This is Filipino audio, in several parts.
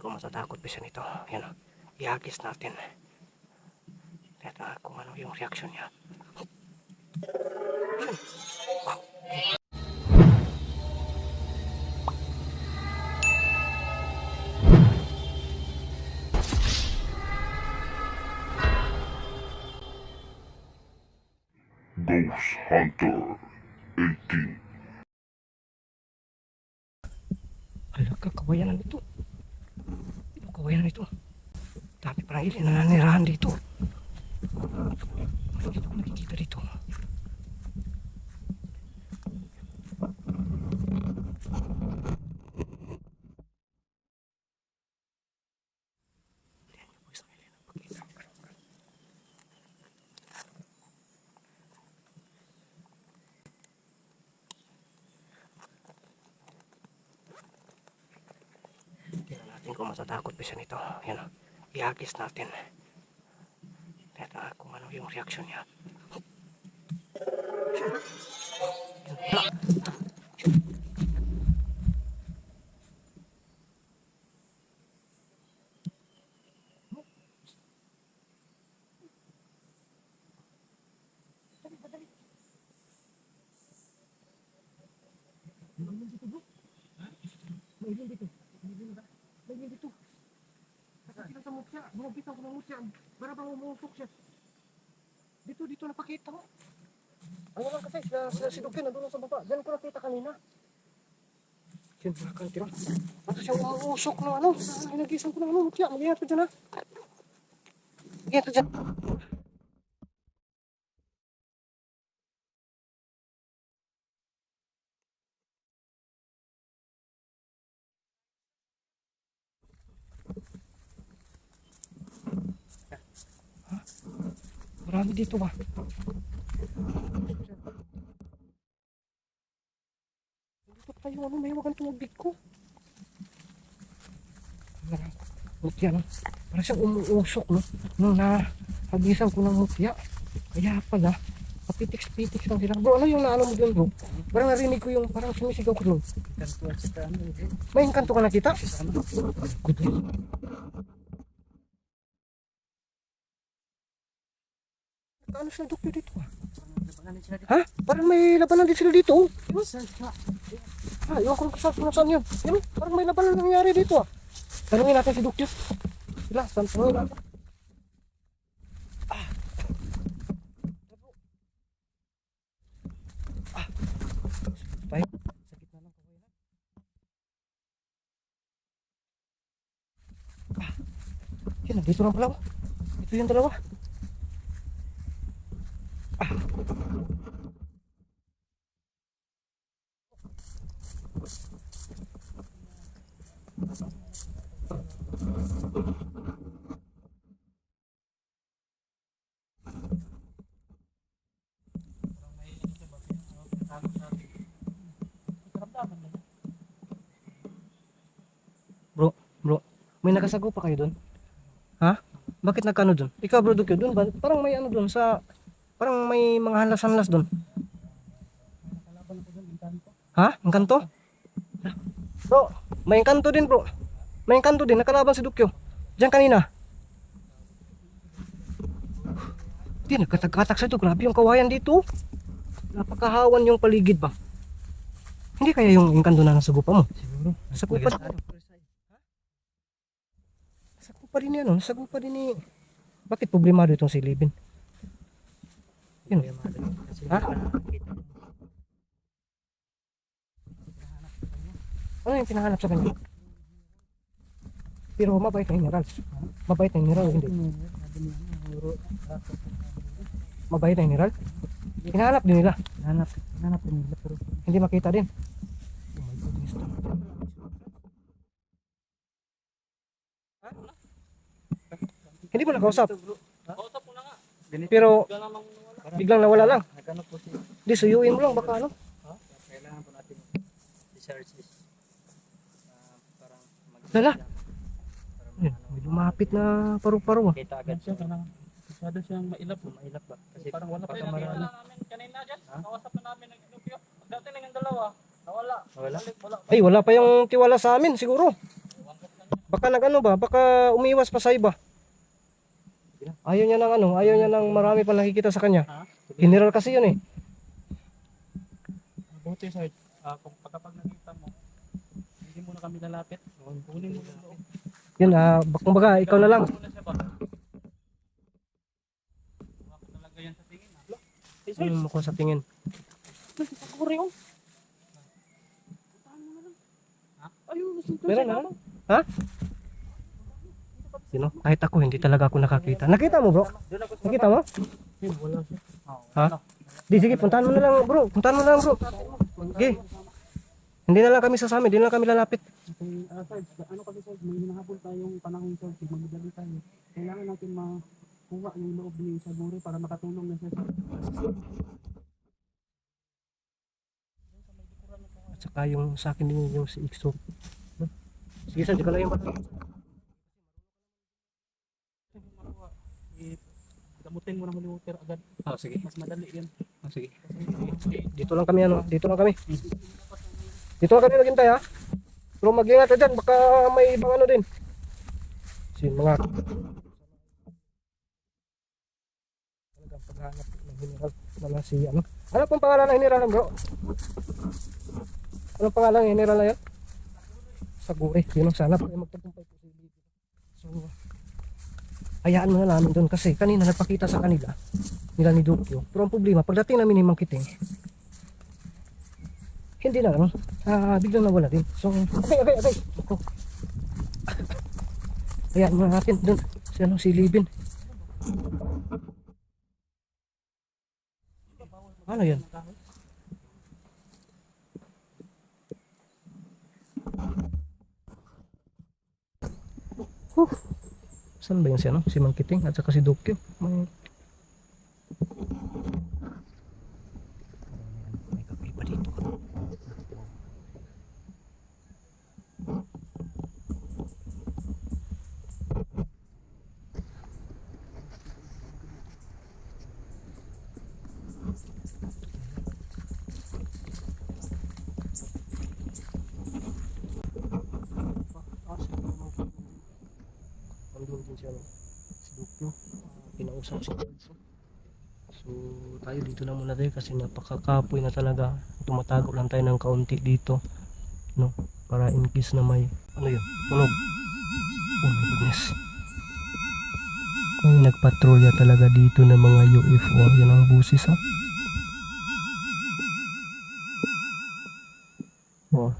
kung matatakot pa siya nito. Yan o. Ihagis natin. Ito kung ano yung reaction niya. Ghost Hunter 18. Ala ka, kawayan na ito. Ano kawayan na ito? Dami parang ilin na nanirahan dito. Bakit ako nakikita dito? Yan yung isang ilin na pakita. Tingnan natin kung matatakot pa siya nito. Yan o. Ihagis natin. Ito kung ano yung reaction niya. Hala. May dito. May dito. Nakakita sa mukha. Bumabitaw ko ng mukha. Para bang umusok siya. Dito, dito napakita ko. Ano lang kasi, sila, sila si Dukin nandun sa baba. Diyan ko nakita kanina. Yan, wala kang tira. Ano siya umuusok ng ano? Nagisang ko ng ano, mukha. Mag-iingat ka dyan ha. Ka dyan. Marami dito ba? Dito pa yung ano, may wagang tumubig ko. Marami. Mutya no? Parang siyang umuusok no? Nung nahagisan ko ng mutya. Kaya pala, papitik-pitik lang sila. Bro, ano yung naano mo dun bro? Parang narinig ko yung parang sumisigaw ko ano, eh. May engkanto ka nakita? Good. Ano sila doktor dito ah? Ha? Parang may labanan din sila dito. ka? Ha, ewan ko kung saan, kung saan yun. Oh, parang may labanan nangyari dito ah. Tanungin natin si. Sila, tanungin natin. Ah. Ah. Kawayan. Ah. Yan, nandito lang pala. Ito yung dalawa. Bro, bro, may nakasago pa kayo doon? Ha? Bakit nagkano doon? Ikaw bro Dukyo, doon ba? Parang may ano doon sa parang may mga halas-halas doon. Ha? Ang kanto? Bro, may kanto din bro. May kanto din, nakalaban si Dukyo. Diyan kanina. Di, nagkatag-katak sa ito. Grabe yung kawayan dito. Napakahawan yung paligid ba? Hindi kaya yung engkanto na nasa gupa mo? Siguro. Nasa gupa, nasa gupa din yan. oh. Nasa gupa din ni... Bakit problemado itong si Libin? Yun. Ha? Ano yung pinahanap sa kanya? Pero mabait na mineral. Mabait na mineral, hindi. Mabait na mineral. Hinahanap din nila. Hanap, hanap din nila pero Hindi makita din. Oh my goodness. Hindi mo nakausap. ganito. Pero biglang nawala lang. Nagano po siya. Hindi, suyuin mo lang. Baka ano. Ha? Kailangan po natin i-search this. Ah, parang mag Dala. May lumapit na paru-paro ah. makita agad siya. Parang masyado siyang mailap. Mailap ba? Kasi parang wala pa na namin kanina dyan. Kausap na namin ng Inupyo. Dati na yung dalawa. Nawala. Wala. Balik, wala. Ay, wala pa yung tiwala sa amin siguro. Ko sa. Baka nag ano ba? Baka umiwas pa sa iba. Ayaw niya ng ano, ayaw niya ng marami pa nakikita sa kanya. General kasi yun eh. Buti sir, ah, kung pagkapag nakita mo, hindi mo na kami lalapit. Kunin mo loob. Yun ah, bak- kumbaga ikaw na lang. Kunin mo na yan sa tingin. Sir, Ano mo ko sa tingin? siguro yung. Puntahan mo na lang. Ha? Ayun, Meron na? Ha? Sino? Kahit ako, hindi talaga ako nakakita. Nakita mo bro? Doon ako sa Nakita mo? Ha? Di, sige, puntahan mo na lang bro. Puntahan mo na lang bro. Sige. Hindi na lang kami sasama, hindi na lang kami lalapit. Okay, uh, Sarge, ano kasi Sarge, may hinahabol tayong panahon Sarge, magmadali tayo. Kailangan natin makuha yung loob ni Saburi para makatulong na siya At saka yung sa akin din yung si Ikso. Sige, saan, di ka lang yung Eh, gamutin mo ng holy water agad. Oh, sige. Mas madali yan. Oh, sige. Dito lang kami ano, dito lang kami. Dito lang kami maghintay ha. Pero mag-ingat ka dyan, baka may ibang ano din. Si mga talagang paghanap ng general na si ano. Ano pong pangalan ng general bro? Ano pangalan ng general na yun? Saguri. Yun ang sana tayo magtagumpay po sa ilog. So, hayaan mo na namin doon kasi kanina nagpakita sa kanila nila ni Dukyo. Pero ang problema, pagdating namin ni Mang Kiting, hindi na lang. Ah, biglang nawala din. So, okay, okay, okay. Ako. Hayaan mo na natin doon. Si ano, si Libin. Ano yan? Huh. Saan ba yun si ano? Si Mang Kiting at saka si. May Nandun din siya no? si Dukyo. Pinausap si Edso. So tayo dito na muna tayo kasi napakakapoy na talaga. Tumatago lang tayo ng kaunti dito. No? Para in case na may ano yun? Tunog. Oh my goodness. May nagpatrolya talaga dito ng mga UFO. Yan ang busis ha. Oh.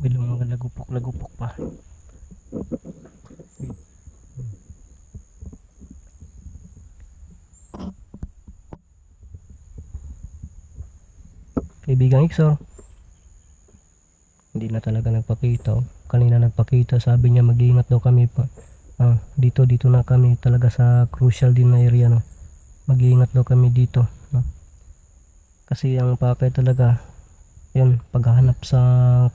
May mga lagupok-lagupok pa. Kaibigang Ikso. Hindi na talaga nagpakita. oh. Kanina nagpakita, sabi niya mag-iingat daw kami pa. Ah, dito dito na kami talaga sa crucial din na area no. Mag-iingat daw kami dito, no. Kasi ang pakay talaga yun, paghahanap sa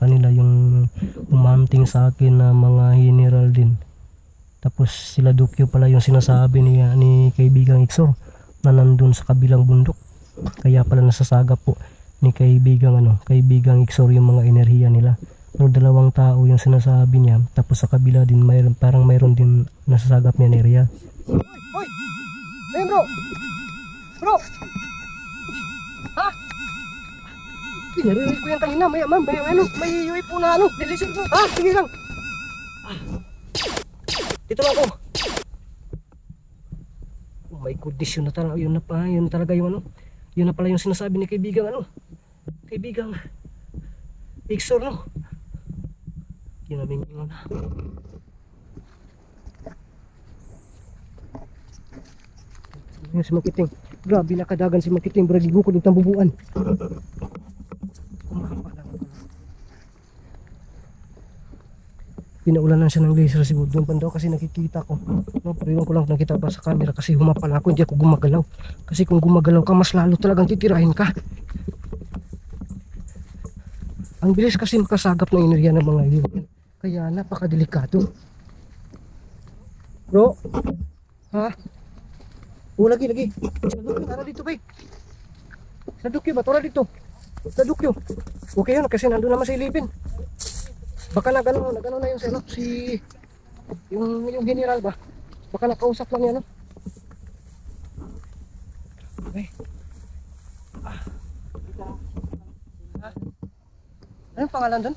kanila yung umanting sa akin na mga general din. Tapos sila Dukyo pala yung sinasabi ni, ni kaibigang Ikso na nandun sa kabilang bundok. Kaya pala nasasagap po ni kaibigang ano, kaibigang Ikso yung mga enerhiya nila. Pero dalawang tao yung sinasabi niya. Tapos sa kabila din mayroon parang mayroon din nasasagap niya area. Hoy! Hey bro! Bro! Ha? Pinarinig ko yan kanina, may, may, may, ano, may UFO na ano, nilisip ko. Ha, sige lang. Dito lang ako. Oh my goodness, yun na talaga, yun na pa, yun talaga yung ano, yun na pala yung sinasabi ni kaibigang ano, kaibigang Ixor, no? Yun namin yung ano. Yung si Makiting. Grabe nakadagan si Makiting. Bragi ko ng tambubuan. Pinaulanan siya ng laser siguro doon pa daw kasi nakikita ko. No, pero ko lang nakita pa sa camera kasi humapal ako hindi ako gumagalaw. Kasi kung gumagalaw ka mas lalo talagang titirahin ka. Ang bilis kasi makasagap ng enerhiya ng mga alien. Kaya napakadelikado. Bro? Ha? O lagi lagi. Ano dito ba? Sa Dukyo ba? Tara dito. Sa Dukyo. Okay yun kasi nandun naman si Ilipin. Baka nagano, nagano na yung si, ano, si yung, yung general ba? Baka nakausap lang yan. No? Okay. Anong pangalan doon?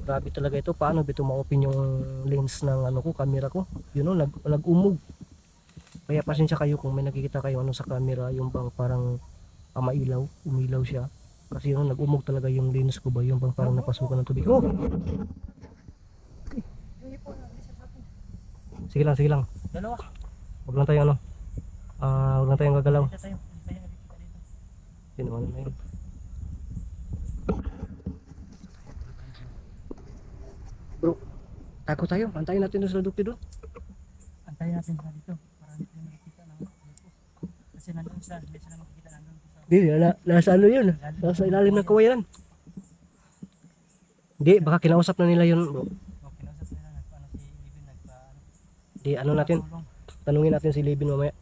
Grabe talaga ito. Paano ba ito ma-open yung lens ng ano ko, camera ko? You know, nag, nag-umog. Kaya pasensya kayo kung may nakikita kayo ano sa camera, yung bang parang ah, mailaw, umilaw siya. Kasi yun, nag-umog talaga yung lens ko ba, yung bang parang napasukan ng tubig. Oh! Sige lang, sige lang. Dalawa. Huwag lang tayo ano. Ah, huwag lang tayong gagalaw. Sino ano na yun? Tago tayo. Antayin natin doon sa dukti doon. Antayin natin sila dito. Para hindi tayo nakikita ng. Kasi nandun sila. Hindi sila makikita nandun sa Di, na, nasa ano yun? Nasa ilalim ng kawayan. Hindi, baka kinausap na nila yun bro. O, kinausap nila. Nagpaano si Ibin. Nagpa, ano, Di, ano natin? Tanungin natin si Libin mamaya.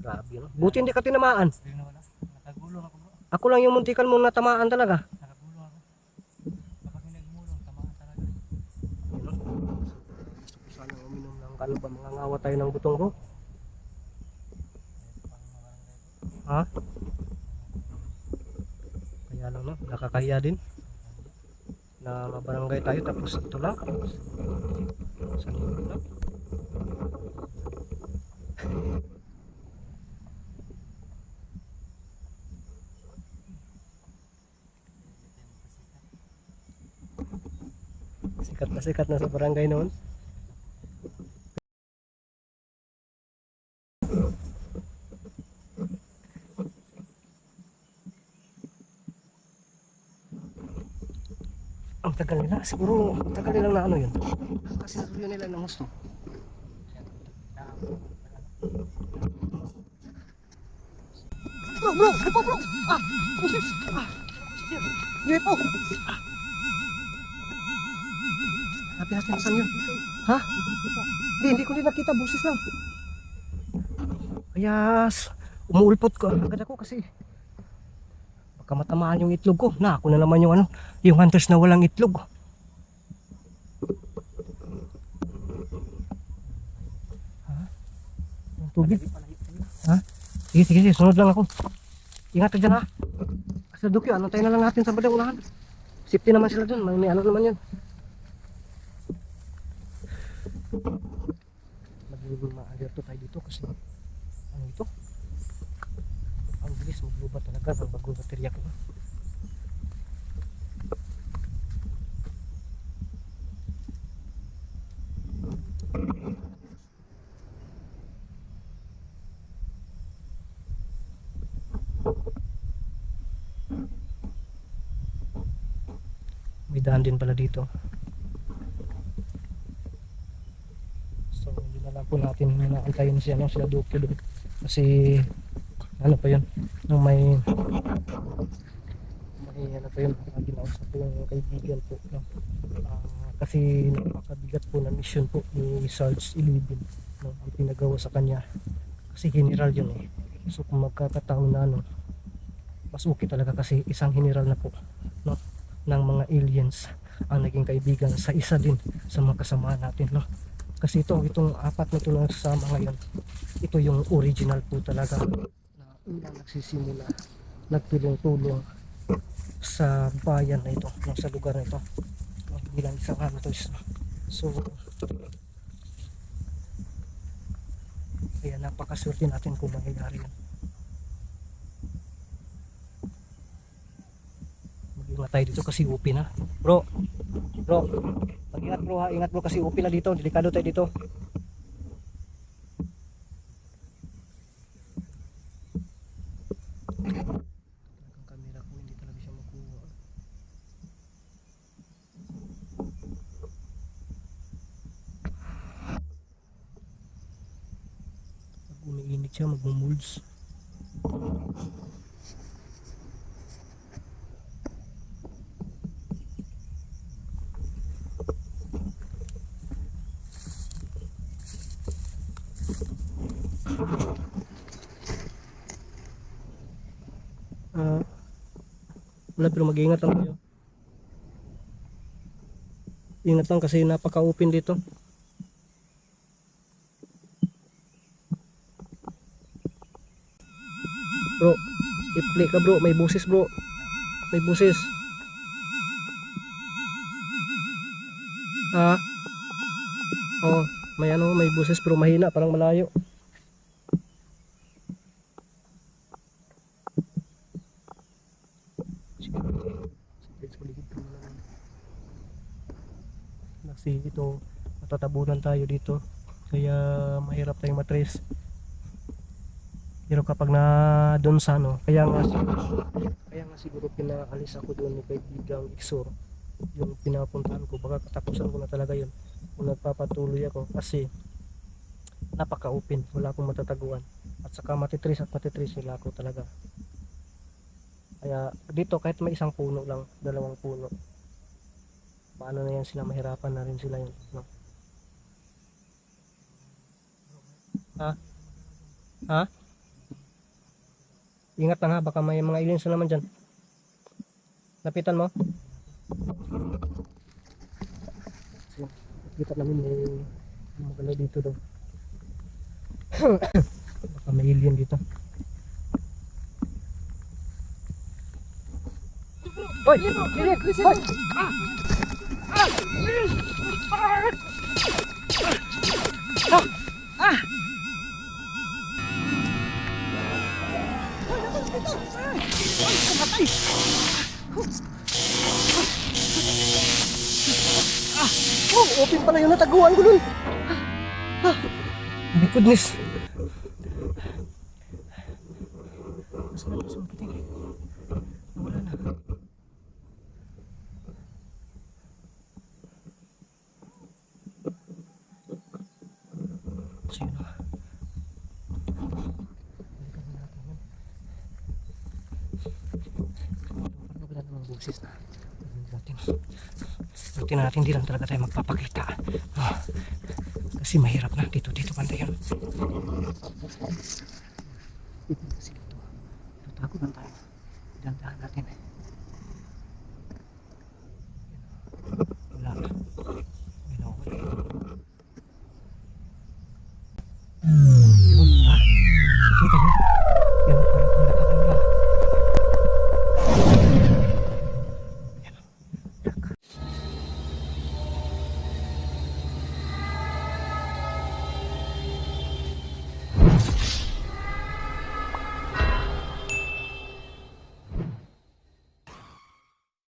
Grabe no. Buti hindi ka tinamaan. Ako lang yung muntikan mong natamaan talaga. Nakagulong ako. Kapag may nagmulong, tamaan talaga. Gusto ko sana uminom ng ano ba, mga ngawa tayo ng butong ko. Ha? Kaya lang no, nakakahiya din. Na mabarangay tayo tapos ito lang. Sa linggo lang. Sikat na sikat na sa barangay noon. Tagal nila. Siguro, tagal nila na ano yun. Kasi natuloy nila ng gusto. Bro, bro! Ano bro? Ah! Pusis! Ah! UFO! Ah! Hati-hati na saan yun? Ha? Hindi, hindi ko din nakita. Busis lang. Kaya, s- umuulpot ko. Agad ako kasi baka matamaan yung itlog ko. Na, ako na naman yung ano, yung hunters na walang itlog. Ha? Yung tubig? Ha? Sige, sige, sige. Sunod lang ako. Ingat ka dyan ha. Sa Dukyo, ano tayo na lang natin sa badang unahan. Safety naman sila dun. May, may ano naman yun. Magiging ma-alerto tayo dito kasi ano ito? Bilis maglubat talaga ng bagong baterya ko. May daan din pala dito. So hindi na lang po natin naantayin si ano sila Duke doon. Kasi ano pa yun nung may may ano pa yun uh, ginausap ko yung kaibigan po no? Ah, kasi napakabigat po na mission po ni Sarge Ilibin no? ang pinagawa sa kanya kasi general yun eh so kung magkakataon na ano mas okay talaga kasi isang general na po no? ng mga aliens ang naging kaibigan sa isa din sa mga kasama natin no kasi ito itong apat na ito na ngayon ito yung original po talaga na nagsisimula nagtulong-tulong sa bayan na ito sa lugar na ito. No, bilang isang hunters no. so kaya napakaswerte natin kung mangyayari yun. Mag-ingat tayo dito kasi upi na. Bro! Bro! Mag-ingat bro ha? Ingat bro kasi upi na dito. Delikado tayo dito Makulit siya, magmumulds. Uh, wala pero mag-ingat lang kayo. Ingat lang kasi napaka-open dito. Bro, i-play ka bro, may busis bro. May busis. Ha? Oh, may ano, may busis pero mahina, parang malayo. Kasi ito, matatabunan tayo dito. Kaya mahirap tayong matrace. Pero kapag na doon sa ano, kaya nga siguro, kaya nga siguro pinaalis ako doon ni kaibigang Iksor. Yung pinapuntahan ko, baka katapusan ko na talaga yun. Kung nagpapatuloy ako kasi napaka-open, wala akong matataguan. At saka matitris at matitris nila ako talaga. Kaya dito kahit may isang puno lang, dalawang puno. Paano na yan sila mahirapan na rin sila yun. No? Ha? Ha? Ingat lang ha, baka may mga aliens na naman dyan. Lapitan mo. Kita namin may magalaw dito daw. baka may alien dito. Hoy! Alien! Hoy! Oh, open pala yung nataguan ko dun. Ah, my goodness. Na sa puting? Nawala na. So yun na. Balikan na natin yun. Parang wala namang boses na. Tingnan natin. Buti natin hindi lang talaga tayo magpapakita. Ah, kasi mahirap na. Dito, dito banda yun. Kasi dito. Tago lang tayo. Dandahan natin.